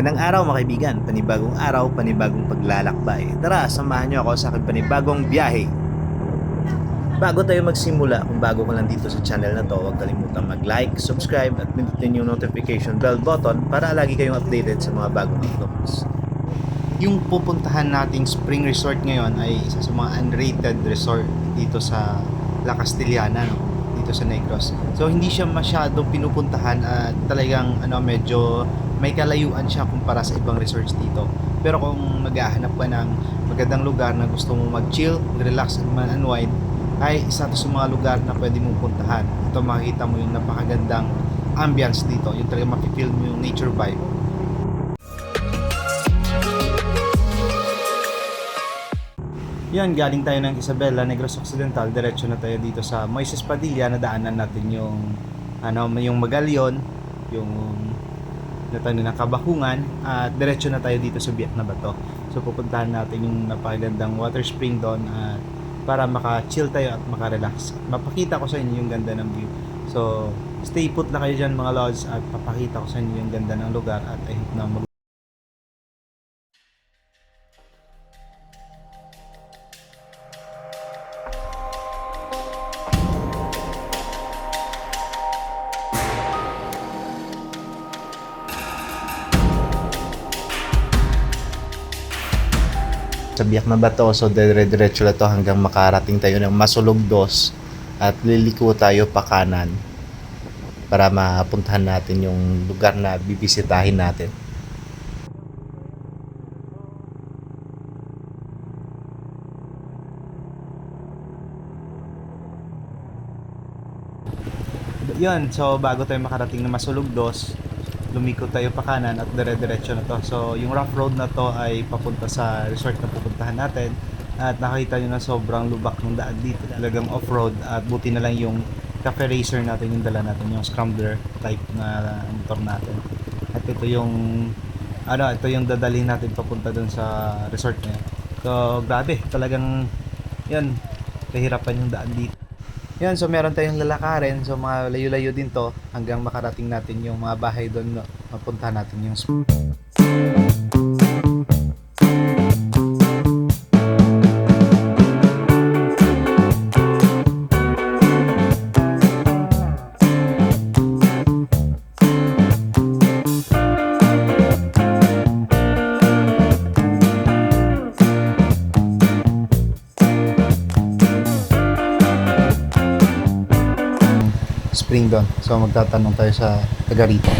Magandang araw mga kaibigan, panibagong araw, panibagong paglalakbay. Tara, samahan niyo ako sa aking panibagong biyahe. Bago tayo magsimula, kung bago ka lang dito sa channel na to, huwag kalimutang mag-like, subscribe at pindutin yung notification bell button para lagi kayong updated sa mga bagong uploads. Yung pupuntahan nating spring resort ngayon ay isa sa mga unrated resort dito sa La Castellana, no? dito sa Negros. So hindi siya masyadong pinupuntahan at talagang ano medyo may kalayuan siya kumpara sa ibang resorts dito. Pero kung naghahanap ka ng magandang lugar na gusto mo mag-chill, relax at man-unwind, ay isa to sa mga lugar na pwede mong puntahan. Ito makikita mo yung napakagandang ambience dito. Yung talaga makifeel mo yung nature vibe. Yan, galing tayo ng Isabela, Negros Occidental, diretso na tayo dito sa Moises Padilla, nadaanan natin yung ano, yung Magalyon, yung na Kabahungan, at diretso na tayo dito sa Biak na Bato. So pupuntahan natin yung napakagandang water spring doon at para maka-chill tayo at maka-relax. Mapakita ko sa inyo yung ganda ng view. So, stay put na kayo dyan mga lods at papakita ko sa inyo yung ganda ng lugar at I hope na mag biyak na bato so dire-diretso na to hanggang makarating tayo ng Masulog Dos at liliko tayo pa kanan para mapuntahan natin yung lugar na bibisitahin natin. Yun, so bago tayo makarating ng Masulog Dos, lumiko tayo pa kanan at dire-diretso na to. So, yung rough road na to ay papunta sa resort na pupuntahan natin. At nakita nyo na sobrang lubak ng daan dito. Talagang off-road at buti na lang yung cafe racer natin yung dala natin, yung scrambler type na motor natin. At ito yung ano, ito yung dadalhin natin papunta dun sa resort yun. So, grabe, talagang yun, kahirapan yung daan dito. Yan, so meron tayong lalakarin. So mga layo-layo din to hanggang makarating natin yung mga bahay doon. No? Mapuntahan natin yung spring doon. So magtatanong tayo sa taga rito.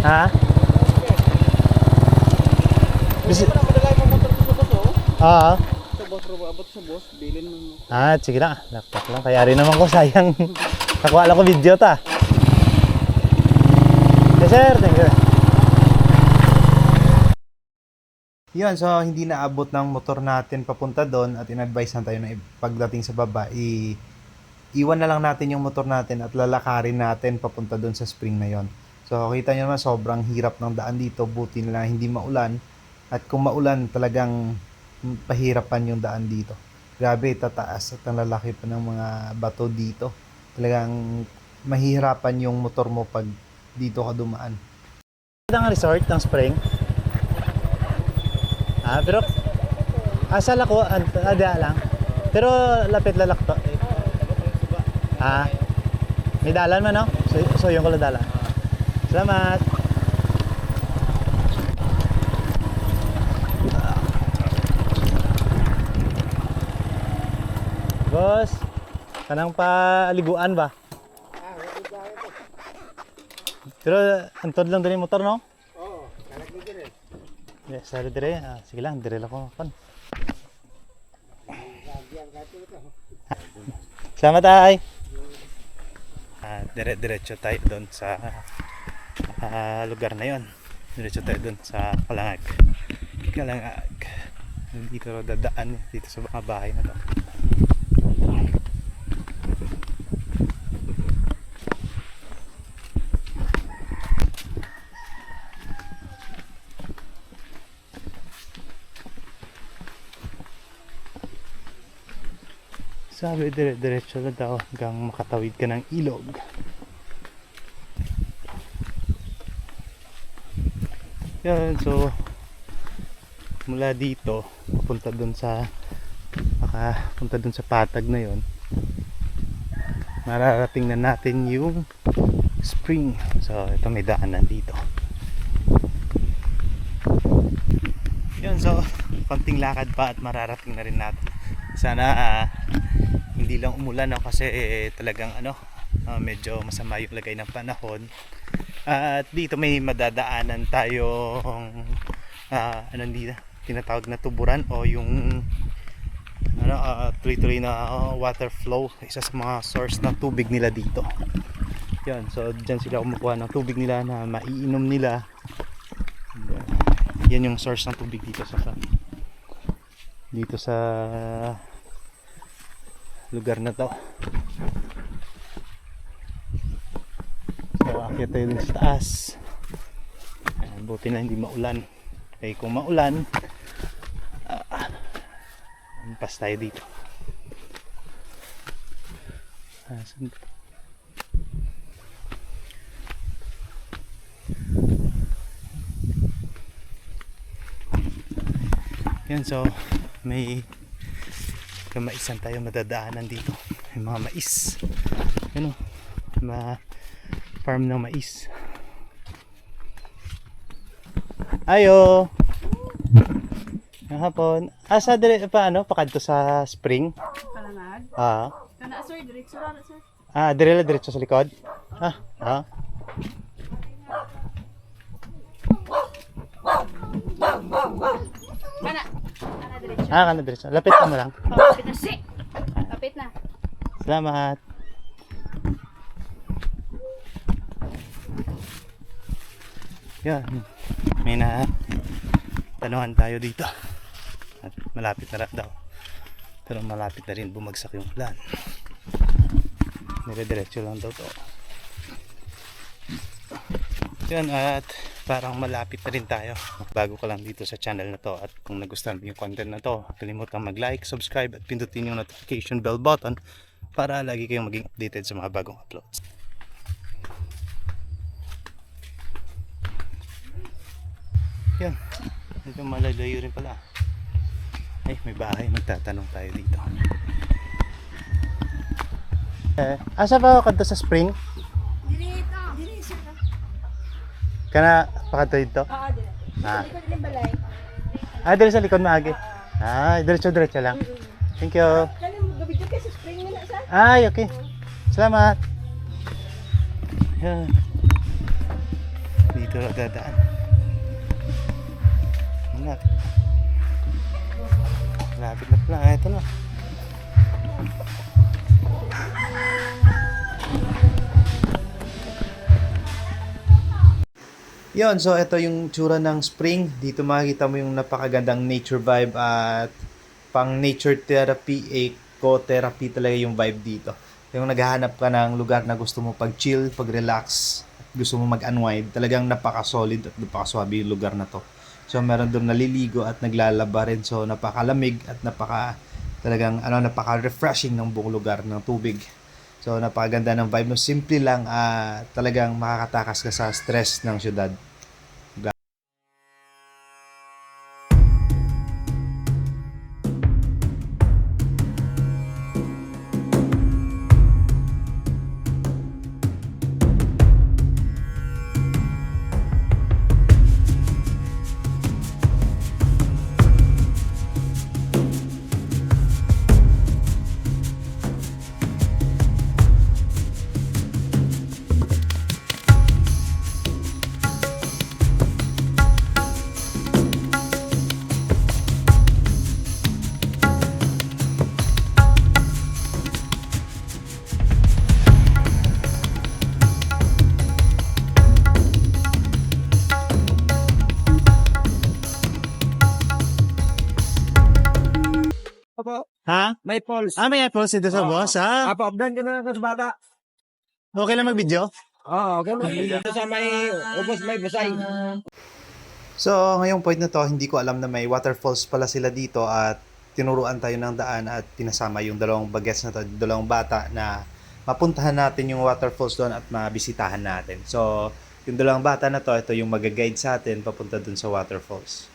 Ha? Bisi- Ah. Sa boss, Robo, abot sa boss, bilin mo. Ah, sige na. Laptop lang. Kaya rin naman ko sayang. Nakuha lang ko video ta. Yes, sir. Thank you. Yun, so hindi naabot ng motor natin papunta doon at in-advise na tayo na pagdating sa baba, i iwan na lang natin yung motor natin at lalakarin natin papunta doon sa spring na yon. So kita nyo naman sobrang hirap ng daan dito, buti na lang hindi maulan at kung maulan talagang pahirapan yung daan dito. Grabe, tataas at ang lalaki pa ng mga bato dito. Talagang mahihirapan yung motor mo pag dito ka dumaan. Ang resort ng spring? Ah, pero asal ako, ada lang. Pero lapit lalak to. Ah, may dalan man no? So, so yung ko lang dalan. Salamat. Boss, kanang paliguan ba? Pero antod lang din yung motor no? Oo, kanak mo din eh. Yes, sorry dire. Ah, sige lang, dire lang ko. Pan. Salamat ay. Ah, dire diretso tayo doon sa ah, lugar na 'yon. Diretso tayo doon sa Kalangag. Kalangag. Dito dadaan dito sa mga bahay na to. Sabi dire diretso na daw hanggang makatawid ka ng ilog. Yan, so mula dito papunta dun sa maka punta dun sa patag na yon mararating na natin yung spring. So ito may daanan dito. Yun so konting lakad pa at mararating na rin natin. Sana ah, hindi lang umulan no, kasi eh, talagang ano ah, medyo masama yung lagay ng panahon. At dito may madadaanan tayong ah, ano dito tinatawag na tuburan o yung ano ah, tuloy-tuloy na water flow isa sa mga source ng tubig nila dito. Yan so dyan sila kumukuha ng tubig nila na maiinom nila. Yan yung source ng tubig dito sa dito sa lugar na to. So akit tayo dun sa taas. Ayan, buti na hindi maulan. Eh kung maulan ah, ampas tayo dito. Ah, saan ba? Yan so may kamaisan tayo madadaanan dito. May mga mais. Ano? Ma farm ng mais. Ayo. Ang hapon. Asa dire pa ano pakadto sa spring? Kalanag. Ah. Kana sir, diretso ra sir. Ah, dire la diretso sa likod. Ah, ah. Diretso. Ah, kana diretso. Lapit ka mo lang. Oh, Kapit na si. Kapit na. Salamat. Yan. May na tanuhan tayo dito. At malapit na rin daw. Pero malapit na rin bumagsak yung ulan. Nire-diretso lang daw to. Yan at parang malapit na rin tayo. Bago ka lang dito sa channel na to at kung nagustuhan mo yung content na to, kalimutan mag-like, subscribe at pindutin yung notification bell button para lagi kayong maging updated sa mga bagong uploads. Yan. Medyo malalayo rin pala. Ay, may bahay. Magtatanong tayo dito. Eh, asa ba ako kadto sa spring? Dirito. Kana pakadto dito? Oo, dire. Ah. Likod din balay. Ah, dito sa likod maagi. Ah, diretso-diretso lang. Thank you. Kani mo gabi ka sa spring na sa. Ay, okay. Salamat. Yan. Dito dadaan. Malapit. Malapit na pala. Ah, Ito na. Yon, so ito yung tsura ng spring. Dito makikita mo yung napakagandang nature vibe at pang nature therapy, eco-therapy talaga yung vibe dito. Yung naghahanap ka ng lugar na gusto mo pag-chill, pag-relax, gusto mo mag-unwind, talagang napaka-solid at napaka-swabe yung lugar na to. So meron doon naliligo at naglalaba rin. So napakalamig at napaka talagang ano napaka-refreshing ng buong lugar ng tubig. So napakaganda ng vibe no simple lang ah, talagang makakatakas ka sa stress ng syudad. May pulse. Ah, may apples dito sa boss, ha? Apo, updan ka na sa bata. Okay lang mag-video? Oo, okay. Dito sa may ubos may busay. So, ngayong point na to, hindi ko alam na may waterfalls pala sila dito at tinuruan tayo ng daan at pinasama yung dalawang bagets na to, dalawang bata na mapuntahan natin yung waterfalls doon at mabisitahan natin. So, yung dalawang bata na to, ito yung mag-guide sa atin papunta dun sa waterfalls.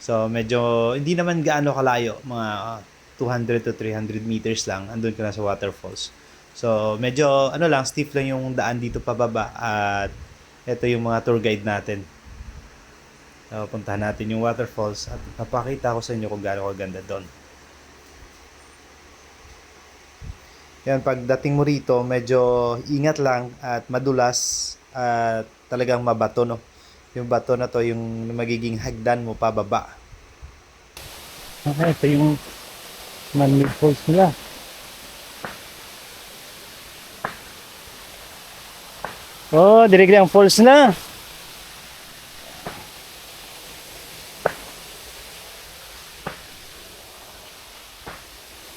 So, medyo, hindi naman gaano kalayo, mga 200 to 300 meters lang, andun ka na sa waterfalls. So, medyo, ano lang, steep lang yung daan dito pababa at ito yung mga tour guide natin. So, puntahan natin yung waterfalls at napakita ko sa inyo kung gaano kaganda doon. Yan, pagdating mo rito, medyo ingat lang at madulas at talagang mabato, no? Yung bato na to, yung magiging hagdan mo pababa. Okay, ito yung man-made falls nila. Oh, dirigli ang falls na.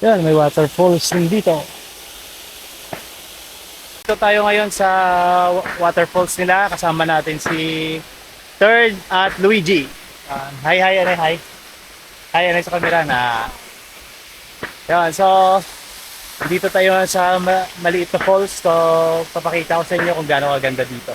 Yan, may waterfalls din dito. Tayo ngayon sa wa- waterfalls nila. Kasama natin si Third at Luigi. Ah, hi, hi, hi, hi. Hi, ano sa camera na. Yan, so dito tayo sa ma- maliit na falls. So, papakita ko sa inyo kung gaano kaganda dito.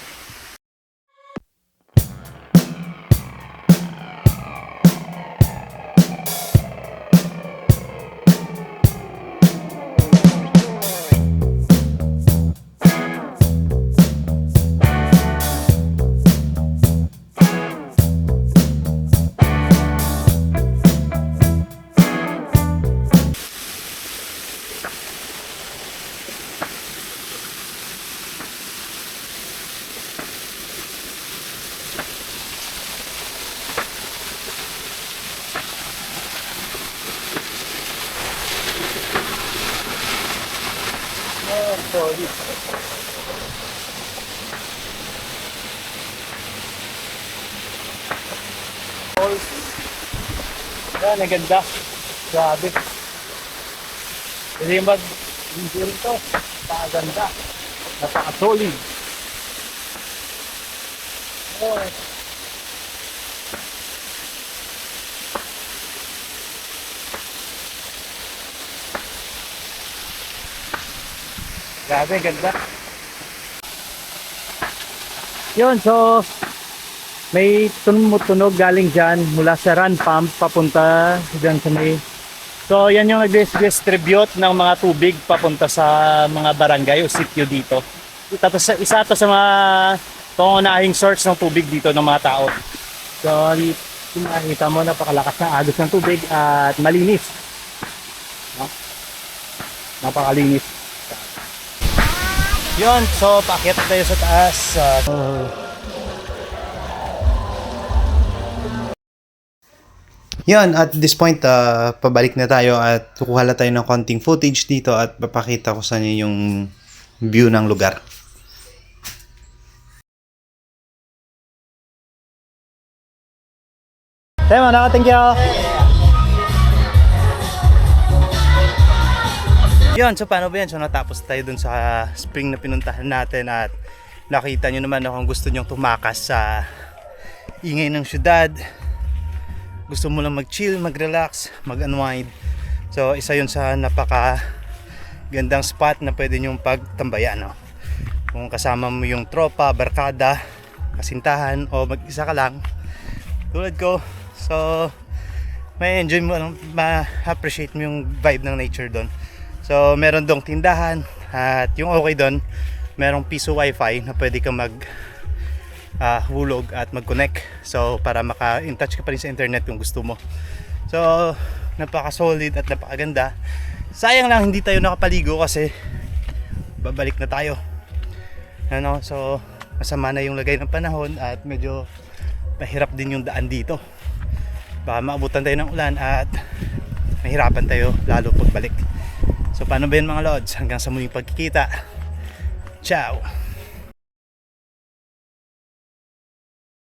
Yan, ganda. Grabe. Hindi mag hindi rin to. Napakaganda. Napaka-solid. Oh. Grabe, ganda. Yun, so may tumutunog galing dyan mula sa run pump papunta dyan sa may So yan yung nag-distribute ng mga tubig papunta sa mga barangay o sityo dito. Sa- isa to sa mga pangunahing source ng tubig dito ng mga tao. So kung makikita mo napakalakas na agos ng tubig at malinis. No? Napakalinis. Yun, so paakyat tayo sa taas. Uh, Yan, at this point, ah, pabalik na tayo at kukuha na tayo ng konting footage dito at papakita ko sa inyo yung view ng lugar. Tema, nakating you. Yun, so paano ba yan? So natapos tayo dun sa spring na pinuntahan natin at nakita nyo naman kung gusto nyong tumakas sa ingay ng syudad. Gusto mo lang mag-chill, mag-relax, mag-unwind. So isa yun sa napaka gandang spot na pwede nyong pagtambayan. No? Kung kasama mo yung tropa, barkada, kasintahan o mag-isa ka lang tulad ko. So may enjoy mo, ano, ma-appreciate mo yung vibe ng nature doon. So, meron dong tindahan at yung okay doon, merong piso wifi na pwede kang mag ah, hulog at mag-connect. So, para maka-in touch ka pa rin sa internet kung gusto mo. So, napaka-solid at napakaganda. Sayang lang hindi tayo nakapaligo kasi babalik na tayo. Ano, so masama na yung lagay ng panahon at medyo mahirap din yung daan dito. Baka maabutan tayo ng ulan at mahirapan tayo lalo pagbalik. So paano ba yun mga lods? Hanggang sa muling pagkikita. Ciao!